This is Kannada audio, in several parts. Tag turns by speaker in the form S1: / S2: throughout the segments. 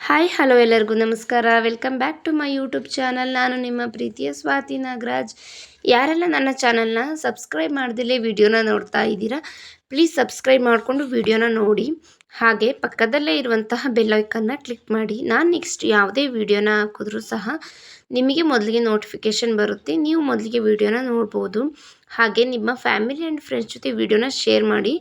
S1: ಹಾಯ್ ಹಲೋ ಎಲ್ಲರಿಗೂ ನಮಸ್ಕಾರ. Welcome back to my YouTube channel ನಾನು ನಿಮ್ಮ ಪ್ರೀತಿಯ ಸ್ವಾತಿ ನಾಗರಾಜ್. ಯಾರೆಲ್ಲ ನನ್ನ ಚಾನಲ್ನ ಸಬ್ಸ್ಕ್ರೈಬ್ ಮಾಡ್ದಲೇ ವಿಡಿಯೋನ ನೋಡ್ತಾ ಇದ್ದೀರಾ ಪ್ಲೀಸ್ ಸಬ್ಸ್ಕ್ರೈಬ್ ಮಾಡಿಕೊಂಡು ವಿಡಿಯೋನ ನೋಡಿ. ಹಾಗೆ ಪಕ್ಕದಲ್ಲೇ ಇರುವಂತಹ ಬೆಲ್ಲೈಕನ್ನ ಕ್ಲಿಕ್ ಮಾಡಿ. ನಾನು ನೆಕ್ಸ್ಟ್ ಯಾವುದೇ ವಿಡಿಯೋನ ಹಾಕಿದ್ರೂ ಸಹ ನಿಮಗೆ ಮೊದಲಿಗೆ ನೋಟಿಫಿಕೇಷನ್ ಬರುತ್ತೆ. ನೀವು ಮೊದಲಿಗೆ ವಿಡಿಯೋನ ನೋಡ್ಬೋದು. ಹಾಗೆ ನಿಮ್ಮ ಫ್ಯಾಮಿಲಿ ಆ್ಯಂಡ್ ಫ್ರೆಂಡ್ಸ್ ಜೊತೆ ವಿಡಿಯೋನ ಶೇರ್ ಮಾಡಿ.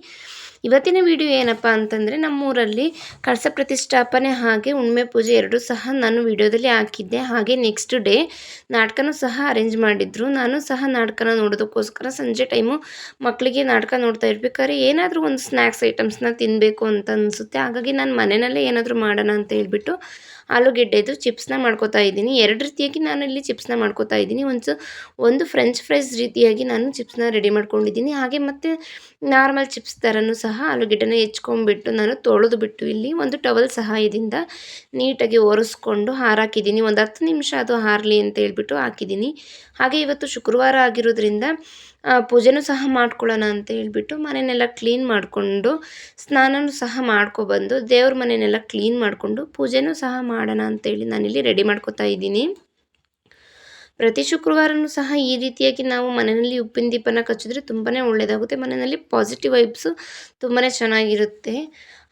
S1: ಇವತ್ತಿನ ವಿಡಿಯೋ ಏನಪ್ಪ ಅಂತಂದರೆ ನಮ್ಮೂರಲ್ಲಿ ಕಳಸ ಪ್ರತಿಷ್ಠಾಪನೆ ಹಾಗೆ ಉಣ್ಮೆ ಪೂಜೆ ಎರಡೂ ಸಹ ನಾನು ವಿಡಿಯೋದಲ್ಲಿ ಹಾಕಿದ್ದೆ. ಹಾಗೆ ನೆಕ್ಸ್ಟ್ ಡೇ ನಾಟಕನೂ ಸಹ ಅರೇಂಜ್ ಮಾಡಿದ್ರು. ನಾನು ಸಹ ನಾಟಕನ ನೋಡೋದಕ್ಕೋಸ್ಕರ ಸಂಜೆ ಟೈಮು ಮಕ್ಕಳಿಗೆ ನಾಟಕ ನೋಡ್ತಾ ಇರ್ಬೇಕಾದ್ರೆ ಏನಾದರೂ ಒಂದು ಸ್ನ್ಯಾಕ್ಸ್ ಐಟಮ್ಸ್ನ ತಿನ್ನಬೇಕು ಅಂತ ಅನಿಸುತ್ತೆ. ಹಾಗಾಗಿ ನಾನು ಮನೆಯಲ್ಲೇ ಏನಾದರೂ ಮಾಡೋಣ ಅಂತ ಹೇಳ್ಬಿಟ್ಟು ಆಲೂಗೆಡ್ಡೆದು ಚಿಪ್ಸ್ನ ಮಾಡ್ಕೋತಾ ಇದ್ದೀನಿ. ಎರಡು ರೀತಿಯಾಗಿ ನಾನು ಇಲ್ಲಿ ಚಿಪ್ಸ್ನ ಮಾಡ್ಕೋತಾ ಇದ್ದೀನಿ. ಒಂದು ಒಂದು ಫ್ರೆಂಚ್ ಫ್ರೈಸ್ ರೀತಿಯಾಗಿ ನಾನು ಚಿಪ್ಸ್ನ ರೆಡಿ ಮಾಡ್ಕೊಂಡಿದ್ದೀನಿ. ಹಾಗೆ ಮತ್ತು ನಾರ್ಮಲ್ ಚಿಪ್ಸ್ ಥರನೂ ಸಹ ಆಲೂಗೆಡ್ಡೆನ ಹೆಚ್ಕೊಂಡ್ಬಿಟ್ಟು ನಾನು ತೊಳೆದು ಬಿಟ್ಟು ಇಲ್ಲಿ ಒಂದು ಟವಲ್ ಸಹಾಯದಿಂದ ನೀಟಾಗಿ ಒರೆಸ್ಕೊಂಡು ಹಾರಾಕಿದ್ದೀನಿ. ಒಂದು ಹತ್ತು ನಿಮಿಷ ಅದು ಹಾರಲಿ ಅಂತ ಹೇಳ್ಬಿಟ್ಟು ಹಾಕಿದ್ದೀನಿ. ಹಾಗೆ ಇವತ್ತು ಶುಕ್ರವಾರ ಆಗಿರೋದ್ರಿಂದ ಪೂಜೆನೂ ಸಹ ಮಾಡ್ಕೊಳ್ಳೋಣ ಅಂತ ಹೇಳ್ಬಿಟ್ಟು ಮನೆಯನ್ನೆಲ್ಲ ಕ್ಲೀನ್ ಮಾಡಿಕೊಂಡು ಸ್ನಾನನೂ ಸಹ ಮಾಡ್ಕೊಬಂದು ದೇವ್ರ ಮನೆಯನ್ನೆಲ್ಲ ಕ್ಲೀನ್ ಮಾಡಿಕೊಂಡು ಪೂಜೆನೂ ಸಹ ಮಾಡೋಣ ಅಂತೇಳಿ ನಾನಿಲ್ಲಿ ರೆಡಿ ಮಾಡ್ಕೊತಾ ಇದ್ದೀನಿ. ಪ್ರತಿ ಶುಕ್ರವಾರನೂ ಸಹ ಈ ರೀತಿಯಾಗಿ ನಾವು ಮನೆಯಲ್ಲಿ ಉಪ್ಪಿನ ದೀಪನ ಕಚ್ಚಿದ್ರೆ ತುಂಬಾ ಒಳ್ಳೆಯದಾಗುತ್ತೆ ಮನೆಯಲ್ಲಿ ಪಾಸಿಟಿವ್ ವೈಬ್ಸು ತುಂಬಾ ಚೆನ್ನಾಗಿರುತ್ತೆ.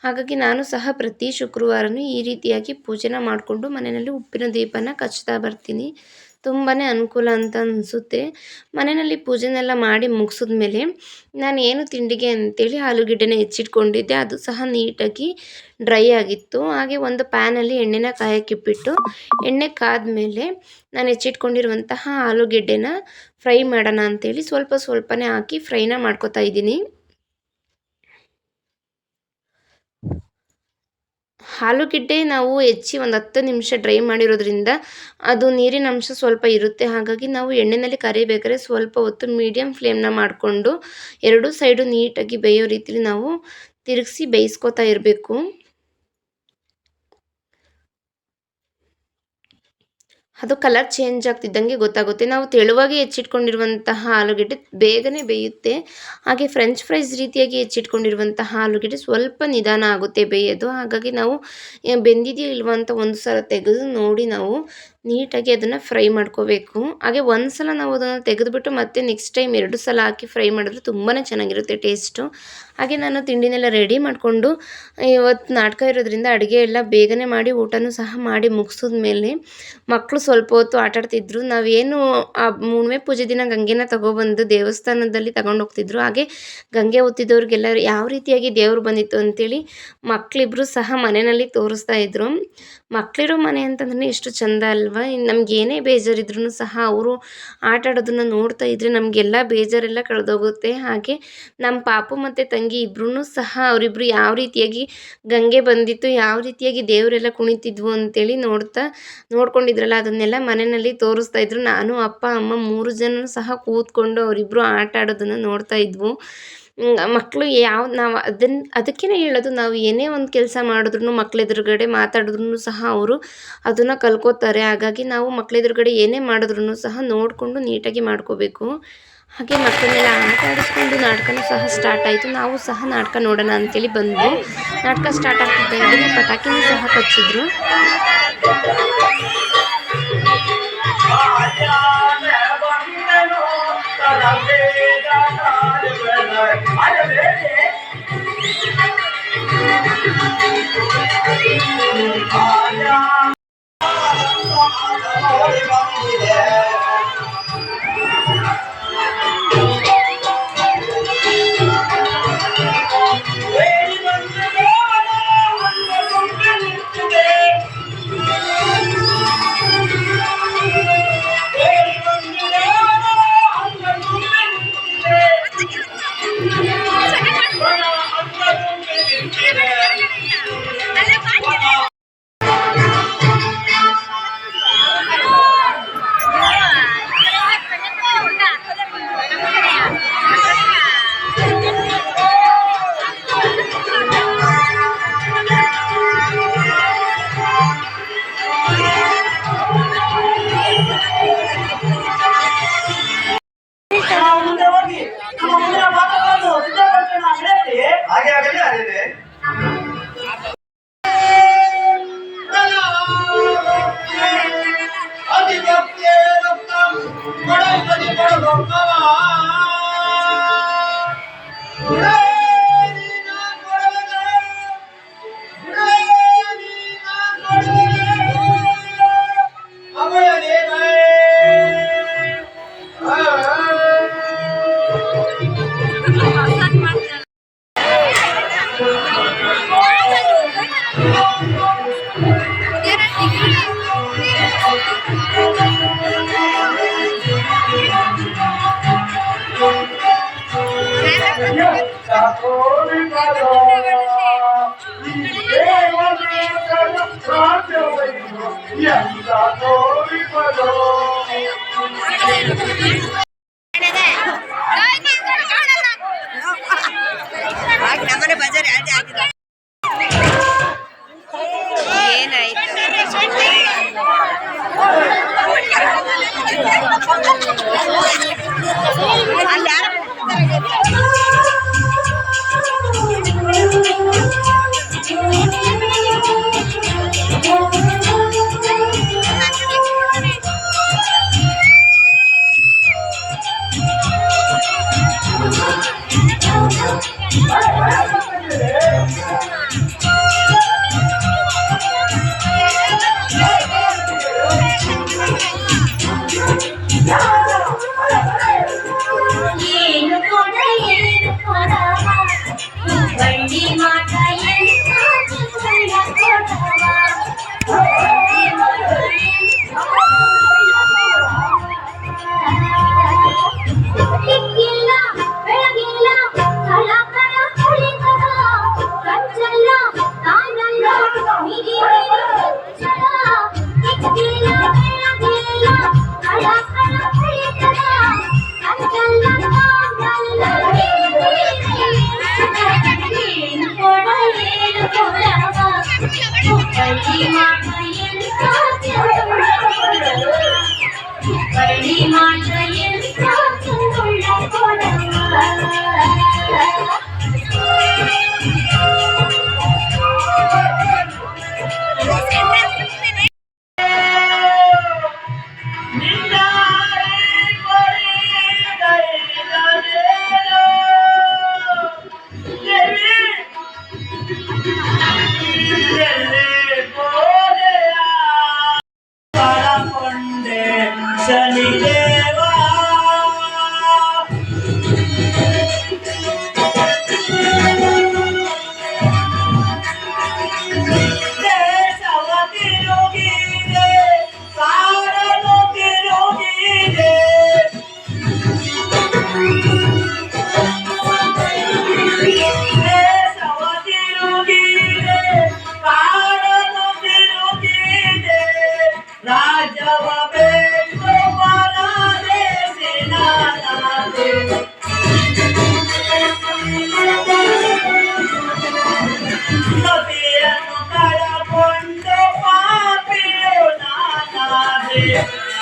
S1: ಹಾಗಾಗಿ ನಾನು ಸಹ ಪ್ರತಿ ಶುಕ್ರವಾರನೂ ಈ ರೀತಿಯಾಗಿ ಪೂಜೆನ ಮಾಡಿಕೊಂಡು ಮನೆಯಲ್ಲಿ ಉಪ್ಪಿನ ದೀಪನ ಕಚ್ತಾ ಬರ್ತೀನಿ. ತುಂಬಾ ಅನುಕೂಲ ಅಂತ ಅನಿಸುತ್ತೆ. ಮನೆಯಲ್ಲಿ ಪೂಜೆನೆಲ್ಲ ಮಾಡಿ ಮುಗಿಸಿದ ಮೇಲೆ ನಾನು ಏನು ತಿಂಡಿಗೆ ಅಂತೇಳಿ ಆಲೂಗೆಡ್ಡೆನ ಹೆಚ್ಚಿಟ್ಕೊಂಡಿದ್ದೆ. ಅದು ಸಹ ನೀಟಾಗಿ ಡ್ರೈ ಆಗಿತ್ತು. ಹಾಗೆ ಒಂದು ಪ್ಯಾನಲ್ಲಿ ಎಣ್ಣೆನ ಕಾಯಕ್ಕಿಟ್ಬಿಟ್ಟು ಎಣ್ಣೆ ಕಾದ್ಮೇಲೆ ನಾನು ಹೆಚ್ಚಿಟ್ಕೊಂಡಿರುವಂತಹ ಆಲೂಗೆಡ್ಡೆನ ಫ್ರೈ ಮಾಡೋಣ ಅಂತೇಳಿ ಸ್ವಲ್ಪ ಸ್ವಲ್ಪನೇ ಹಾಕಿ ಫ್ರೈನ ಮಾಡ್ಕೊತಾ ಇದ್ದೀನಿ. ಆಲೂಗೆಡ್ಡೆ ನಾವು ಹೆಚ್ಚಿ ಒಂದು ಹತ್ತು ನಿಮಿಷ ಡ್ರೈ ಮಾಡಿರೋದ್ರಿಂದ ಅದು ನೀರಿನ ಅಂಶ ಸ್ವಲ್ಪ ಇರುತ್ತೆ. ಹಾಗಾಗಿ ನಾವು ಎಣ್ಣೆಯಲ್ಲಿ ಕರಿಬೇಕಾದ್ರೆ ಸ್ವಲ್ಪ ಹೊತ್ತು ಮೀಡಿಯಮ್ ಫ್ಲೇಮ್ನ ಮಾಡಿಕೊಂಡು ಎರಡೂ ಸೈಡು ನೀಟಾಗಿ ಬೇಯೋ ರೀತಿಲಿ ನಾವು ತಿರುಗಿಸಿ ಬೇಯಿಸ್ಕೊತಾ ಇರಬೇಕು. ಅದು ಕಲರ್ ಚೇಂಜ್ ಆಗ್ತಿದ್ದಂಗೆ ಗೊತ್ತಾಗುತ್ತೆ. ನಾವು ತೆಳುವಾಗಿ ಹೆಚ್ಚಿಟ್ಕೊಂಡಿರುವಂತಹ ಆಲೂಗೆಡ್ಡೆ ಬೇಗನೆ ಬೇಯುತ್ತೆ. ಹಾಗೆ ಫ್ರೆಂಚ್ ಫ್ರೈಸ್ ರೀತಿಯಾಗಿ ಹೆಚ್ಚಿಟ್ಕೊಂಡಿರುವಂತಹ ಆಲೂಗೆಡ್ಡೆ ಸ್ವಲ್ಪ ನಿಧಾನ ಆಗುತ್ತೆ ಬೇಯೋದು. ಹಾಗಾಗಿ ನಾವು ಬೆಂದಿದೆಯೋ ಇಲ್ವೋ ಅಂತ ಒಂದು ಸಲ ತೆಗೆದು ನೋಡಿ ನಾವು ನೀಟಾಗಿ ಅದನ್ನು ಫ್ರೈ ಮಾಡ್ಕೋಬೇಕು. ಹಾಗೆ ಒಂದು ಸಲ ನಾವು ಅದನ್ನು ತೆಗೆದುಬಿಟ್ಟು ಮತ್ತೆ ನೆಕ್ಸ್ಟ್ ಟೈಮ್ ಎರಡು ಸಲ ಹಾಕಿ ಫ್ರೈ ಮಾಡಿದ್ರೆ ತುಂಬಾ ಚೆನ್ನಾಗಿರುತ್ತೆ ಟೇಸ್ಟು ಹಾಗೆ ನಾನು ತಿಂಡಿನೆಲ್ಲ ರೆಡಿ ಮಾಡಿಕೊಂಡು ಇವತ್ತು ನಾಟಕ ಇರೋದ್ರಿಂದ ಅಡುಗೆ ಎಲ್ಲ ಬೇಗನೆ ಮಾಡಿ, ಊಟನೂ ಸಹ ಮಾಡಿ ಮುಗಿಸಿದ ಮೇಲೆ ಮಕ್ಕಳು ಸ್ವಲ್ಪ ಹೊತ್ತು ಆಟಾಡ್ತಿದ್ರು ನಾವೇನು ಆ ಹುಣ್ಮೆ ಪೂಜೆ ದಿನ ಗಂಗೆನ ತಗೊಬಂದು ದೇವಸ್ಥಾನದಲ್ಲಿ ತಗೊಂಡು ಹೋಗ್ತಿದ್ರು. ಹಾಗೆ ಗಂಗೆ ಓದ್ತಿದ್ದವ್ರಿಗೆಲ್ಲ ಯಾವ ರೀತಿಯಾಗಿ ದೇವರು ಬಂದಿತ್ತು ಅಂತೇಳಿ ಮಕ್ಕಳಿಬ್ರು ಸಹ ಮನೆಯಲ್ಲಿ ತೋರಿಸ್ತಾ ಇದ್ರು. ಮಕ್ಕಳಿರೋ ಮನೆ ಅಂತಂದ್ರೆ ಎಷ್ಟು ಚಂದ ಅಲ್ವಾ? ನಮ್ಗೆ ಏನೇ ಬೇಜಾರಿದ್ರೂ ಸಹ ಅವರು ಆಟ ಆಡೋದನ್ನು ನೋಡ್ತಾ ಇದ್ದರೆ ನಮಗೆಲ್ಲ ಬೇಜಾರೆಲ್ಲ ಕಳೆದೋಗುತ್ತೆ. ಹಾಗೆ ನಮ್ಮ ಪಾಪು ಮತ್ತು ತಂಗಿ ಇಬ್ಬರೂ ಸಹ ಅವರಿಬ್ರು ಯಾವ ರೀತಿಯಾಗಿ ಗಂಗೆ ಬಂದಿತ್ತು, ಯಾವ ರೀತಿಯಾಗಿ ದೇವರೆಲ್ಲ ಕುಣಿತಿದ್ವು ಅಂತೇಳಿ ನೋಡ್ತಾ ನೋಡ್ಕೊಂಡಿದ್ರಲ್ಲ, ಅದನ್ನೆಲ್ಲ ಮನೆಯಲ್ಲಿ ತೋರಿಸ್ತಾ ಇದ್ರು. ನಾನು, ಅಪ್ಪ, ಅಮ್ಮ ಮೂರು ಜನ ಸಹ ಕೂತ್ಕೊಂಡು ಅವರಿಬ್ಬರು ಆಟ ಆಡೋದನ್ನು ನೋಡ್ತಾ ಇದ್ವು. ಮಕ್ಕಳು ಯಾವ, ನಾವು ಅದನ್ನು ಅದಕ್ಕೇ ಹೇಳೋದು ನಾವು ಏನೇ ಒಂದು ಕೆಲಸ ಮಾಡಿದ್ರು ಮಕ್ಳ ಎದುರುಗಡೆ ಮಾತಾಡಿದ್ರು ಸಹ ಅವರು ಅದನ್ನು ಕಲ್ಕೋತಾರೆ. ಹಾಗಾಗಿ ನಾವು ಮಕ್ಳ ಎದುರುಗಡೆ ಏನೇ ಮಾಡಿದ್ರು ಸಹ ನೋಡಿಕೊಂಡು ನೀಟಾಗಿ ಮಾಡ್ಕೋಬೇಕು. ಹಾಗೆ ಮಕ್ಕಳನ್ನೆಲ್ಲ ಆಟ ಆಡಿಸ್ಕೊಂಡು ನಾಟಕನೂ ಸಹ ಸ್ಟಾರ್ಟ್ ಆಯಿತು. ನಾವು ಸಹ ನಾಟಕ ನೋಡೋಣ ಅಂತೇಳಿ ಬಂದ್ವಿ. ನಾಟಕ ಸ್ಟಾರ್ಟ್ ಆಗ್ತಿದ್ದಂಗೆ ಪಟಾಕಿನೂ ಸಹ ಕಚ್ಚಿದ್ರು.
S2: あ!
S3: ನಮ್ಮನೆ ಬಜಾರ್ ಅದೇ ಆಗಿದೆ ಏನಾಯ್ತು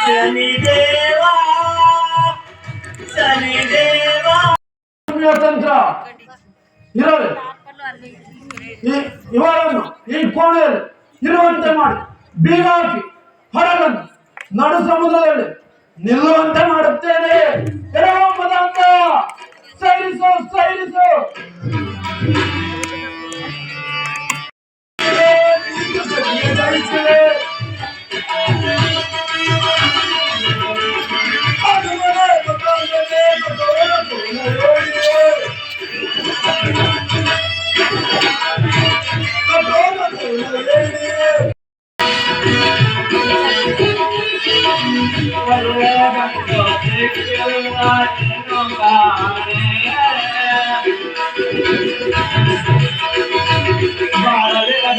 S2: ಶನಿದೇವಾ ಶನಿದೇವಾ.
S4: ತಂತ್ರ ಇರೋರು ಇವರನ್ನು ಈ ಕೋಣೆಯಲ್ಲಿ ಇರುವಂತೆ ಮಾಡಿ. ಬೀಗ ಹಾಕಿ ಹಡಗನ್ನು ನಡು ಸಮುದ್ರದಲ್ಲಿ ನಿಲ್ಲುವಂತೆ ಮಾಡುತ್ತೇನೆ. ಪದಾರ್ಥ ಸೈರಿಸು ಸೈರಿಸು